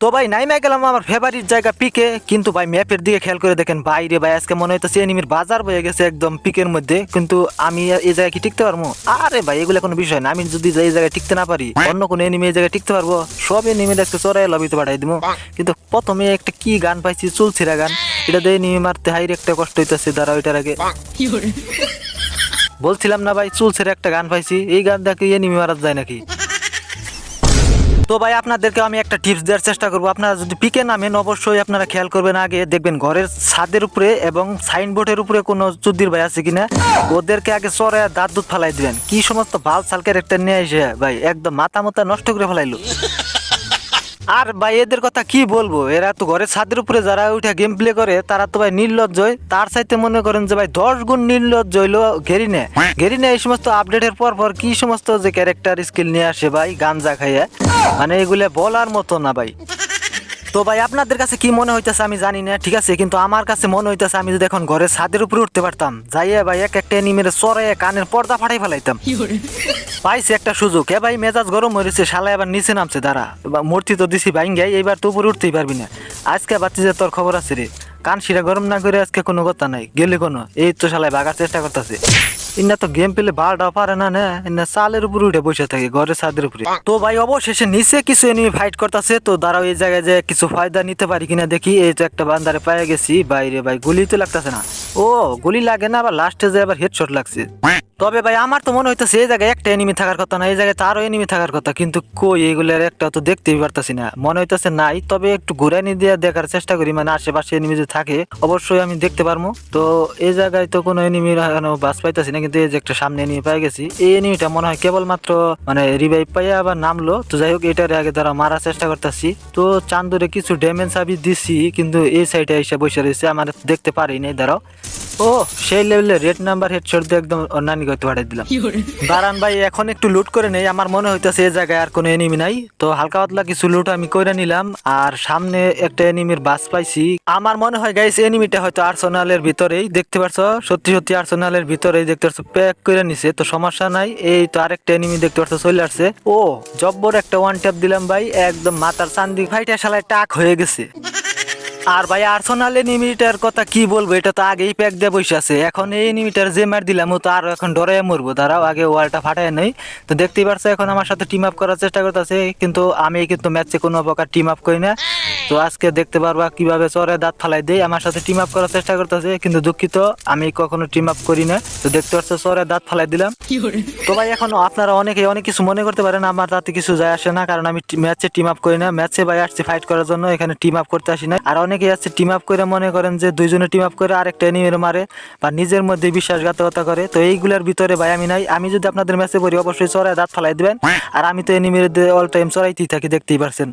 তো ভাই নাইমে গেলাম আমার ফেভারিট জায়গা পিকে কিন্তু ভাই ম্যাপের দিকে খেয়াল করে দেখেন বাইরে ভাই আজকে মনে হইতেছে এনিমির বাজার বয়ে গেছে একদম পিকের মধ্যে কিন্তু আমি এই জায়গায় কি টিকতে পারব? আরে ভাই এগুলো কোনো বিষয় না আমি যদি এই জায়গায় টিকতে না পারি অন্য কোনো এনিমি এই জায়গায় টিকতে পারব সব এনিমি আজকে চড়াই লবিতে পাঠাই দিব কিন্তু প্রথমে একটা কি গান পাইছি চুলছিরা গান এটা দিয়ে এনিমি মারতে হাইরে একটা কষ্ট হইতেছে দাঁড়া ওইটার আগে। বলছিলাম না ভাই চুলছের একটা গান পাইছি এই গান দেখে এনিমি মারা যায় নাকি? তো ভাই আপনাদেরকে আমি একটা টিপস দেওয়ার চেষ্টা করব। আপনারা যদি পিকে নামেন, অবশ্যই আপনারা খেয়াল করবেন আগে, দেখবেন ঘরের ছাদের উপরে এবং সাইনবোর্ডের উপরে কোনো চুদ্দির ভাই আছে কিনা। ওদেরকে আগে চড়ে দাঁত দুধ ফালাই দিবেন। কি সমস্ত বাল সাল ক্যারেক্টার নিয়ে এসে ভাই, একদম মাথা মাথা নষ্ট করে ফেলাইলো। আর ভাই, এদের কথা কি বলব? এরা তো ঘরের ছাদের উপরে যারা উঠে গেম প্লে করে, তারা তো ভাই নির্লজ্জয় তার চাইতে মনে করেন যে ভাই, দশ গুণ নির্লজ্জ হইল ঘেরিনে। ঘেরিনে এই সমস্ত আপডেটের পর পর কি সমস্ত যে ক্যারেক্টার স্কিল নিয়ে আসে ভাই, গাঞ্জা খাইয়া। মানে এগুলো বলার মতো না ভাই। তো ভাই আপনাদের কাছে কি মনে হইতেছে আমি জানি না ঠিক আছে? কিন্তু আমার কাছে মনে হইতেছে আমি যদি এখন ঘরের ছাদের উপরে উঠতে পারতাম যাইয়া ভাই এক একটা এনিমের চড়ে কানের পর্দা ফাটাই ফেলাইতাম। পাইছি একটা সুযোগ। এ ভাই মেজাজ গরম হয়েছে শালা এবার নিচে নামছে দাঁড়া। মূর্তি তো দিছি ভাই গাই এইবার তো উপরে উঠতেই পারবি না। আজকে বাচ্চি যে তোর খবর আছে রে কান শিরা গরম না করে আজকে কোনো কথা নাই গেলে কোনো। এই তো শালায় বাগার চেষ্টা করতেছে। ইন্না তো গেম পেলে বারোটা পারে না না। ইন্না চালের উপরে উঠে বসে থাকে, ঘরের ছাদের উপরে। তো ভাই, অবশেষে নিচে কিছু এনিমি ফাইট করতেছে, তো দাঁড়াও এই জায়গায় যে কিছু ফায়দা নিতে পারি কিনা দেখি। এই তো একটা বান্দারে পায়ে গেছি। বাইরে ভাই গুলি তো লাগতেছে না। ও, গুলি লাগে না, আবার লাস্টে যে আবার হেডশট লাগছে। তবে ভাই, আমার তো মনে হইতেছে এই জায়গায় একটা এনিমি থাকার কথা না, এই জায়গায় তারও এনিমি থাকার কথা, কিন্তু কই এগুলোর একটা তো দেখতেই পারতাছি না। মনে হইতেছে নাই, তবে একটু ঘুরে নিয়ে দিয়ে দেখার চেষ্টা করি মানে আশেপাশে এনিমি যদি থাকে, অবশ্যই আমি দেখতে পারব তো এই জায়গায় তো কোনো এখনও বাস পাইতাছি না, কিন্তু এই যে একটা সামনে এনিমি পাই গেছি, এই এনিমিটা মনে হয় কেবলমাত্র মানে রিভাইভ পাইয়া আবার নামলো। তো যাই হোক, এটার আগে তারা মারার চেষ্টা করতেছি। তো চান্দুরে কিছু ড্যামেজ আমি দিছি, কিন্তু এই সাইডে এসে বসে রয়েছে, আমার দেখতে পারি নাই, দাঁড়াও। ও সেই লেভেলে রেড নাম্বার হেডশট দিয়ে একদম নানি করতে পাঠিয়ে দিলাম। দাঁড়ান ভাই এখন একটু লুট করে নেই। আমার মনে হইতেছে এই জায়গায় আর কোনো এনিমি নাই। তো হালকা পাতলা কিছু লুট আমি করে নিলাম। আর সামনে একটা এনিমির বাস পাইছি। আমার মনে হয় গাইস এনিমিটা হয়তো আর্সেনালের ভিতরেই দেখতে পারছ? সত্যি সত্যি আর্সেনালের ভিতরেই দেখতে পারছ প্যাক করে নিছে। তো সমস্যা নাই এই তো আরেকটা এনিমি দেখতে পারছ চলে আসছে। ও জব্বর একটা ওয়ান ট্যাপ দিলাম ভাই একদম মাথার চান্দি ভাইটা শালায় টাক হয়ে গেছে। আর ভাই আর্সেনাল এনিমিটার কথা কি বলব? এটা তো আগেই প্যাক দিয়ে বসে আছে। এখন এই এনিমিটার যে মার দিলাম তো আরও এখন ডরে মরবো। তারাও আগে ওয়ালটা ফাটায় নেই। তো দেখতেই পারছ, এখন আমার সাথে টিম আপ করার চেষ্টা করতেছে। কিন্তু আমি কিন্তু ম্যাচে কোনো প্রকার টিম আপ করি না। তো আজকে দেখতে পারবা কীভাবে চরে দাঁত ফালাই দেয়। আমার সাথে টিম আপ করার চেষ্টা করতেছে কিন্তু দুঃখিত আমি কখনো টিম আপ করি না। তো দেখতে পাচ্ছ চরে দাঁত ফালাই দিলাম। তো ভাই এখন আপনারা অনেকে অনেক কিছু মনে করতে পারেন আমার তাতে কিছু যায় আসে না কারণ আমি ম্যাচে টিম আপ করি না। ম্যাচে ভাই আসছি ফাইট করার জন্য এখানে টিম আপ করতে আসি না আর অনেকে আসছে টিম আপ করে মনে করেন যে দুইজনে টিম আপ করে আরেকটা এনিমের মারে বা নিজের মধ্যে বিশ্বাসঘাতকতা করে। তো এইগুলোর ভিতরে ভাই আমি নাই। আমি যদি আপনাদের ম্যাচে পড়ি অবশ্যই চড়ায় দাঁত ফালাই দিবেন। আর আমি তো এনিমের অল টাইম চড়াইতেই থাকি দেখতেই পারছেন।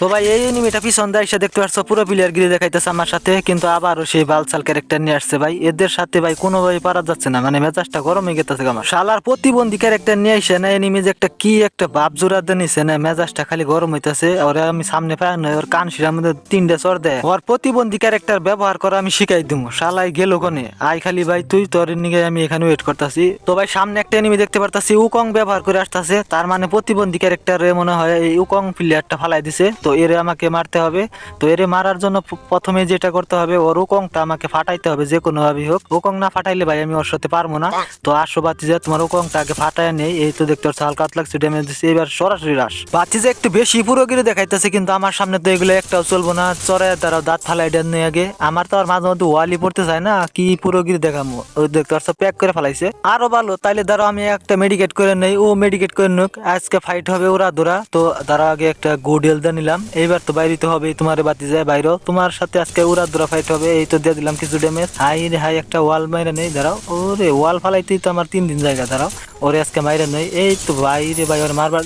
তো ভাই, এই এনিমিটা পিছন দিয়ে দেখতে পাচ্ছ পুরো প্লেয়ার গিরি দেখাইতেছে আমার সাথে, কিন্তু আবারও সেই বালসাল ক্যারেক্টার নিয়ে আসছে ভাই। এদের সাথে ভাই কোনোভাবে পারা যাচ্ছে না মানে মেজাজটা গরম হয়ে গেছে আমার। শালার প্রতিবন্ধী ক্যারেক্টার নিয়ে আসে না এনিমি যে একটা কি একটা বাপ জোড়া দিয়ে না, মেজাজটা খালি গরম হইতেছে। ওরা আমি সামনে পাই না, ওর কান শিরার মধ্যে তিনটে চর দেয়। ওর প্রতিবন্ধী ক্যারেক্টার ব্যবহার করা আমি শিখাই দিব শালাই গেল কোনে? আই খালি ভাই, তুই তোর নিয়ে আমি এখানে ওয়েট করতেছি। তো ভাই, সামনে একটা এনিমি দেখতে পারতাছি, উকং ব্যবহার করে আসতেছে, তার মানে প্রতিবন্ধী ক্যারেক্টার মনে হয় এই উকং প্লেয়ারটা ফালাই দিছে। তো এরে আমাকে মারতে হবে। তো এরে মারার জন্য প্রথমে যেটা করতে হবে ওর উকংটা আমাকে ফাটাইতে হবে যে কোনো ভাবে হোক। উকং না ফাটাইলে ভাই আমি ওর সাথে পারব না। তো আসো বাতি যে তোমার উকংটা আগে ফাটায় নেই। এই তো দেখতে পাচ্ছ হালকা লাগছে ড্যামেজ দিচ্ছে এবার সরাসরি রাস বাতি যে একটু বেশি পুরোগিরি দেখাইতেছে, কিন্তু আমার সামনে তো এগুলো একটাও চলবো না। চরে তারা দাঁত ফালাই দেন নেই আগে। আমার তো আর মাঝে মধ্যে ওয়ালি পড়তে চায় না, কি পুরোগিরি দেখামো। ওই দেখতে পাচ্ছ প্যাক করে ফেলাইছে। আরও ভালো, তাইলে ধরো আমি একটা মেডিকেট করে নেই। ও মেডিকেট করে নিক, আজকে ফাইট হবে ওরা দোরা। তো তারা আগে একটা গুড হেলথ নিলাম। এইবার তো বাইরে তো হবে তোমার বাতি যায় বাইরেও। তোমার সাথে আজকে উড়া দুরা ফাইট হবে, এই তো দিয়ে দিলাম কিছু ড্যামেজ হাই রে হাই, একটা ওয়াল মাইরা নেই, দাঁড়াও। ওরে ওয়াল ফালাইতেই তো আমার তিন দিন জায়গা, দাঁড়াও। ওরে, আজকে মাইরে নেই। এই তো বাইরে ভাই, ওর মারবার।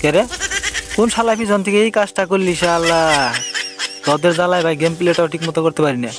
কে রে? কোন শালা পিছন থেকে এই কাজটা করলি, শালা? তোদের জ্বালায় ভাই গেম প্লেটাও ঠিক মতো করতে পারি না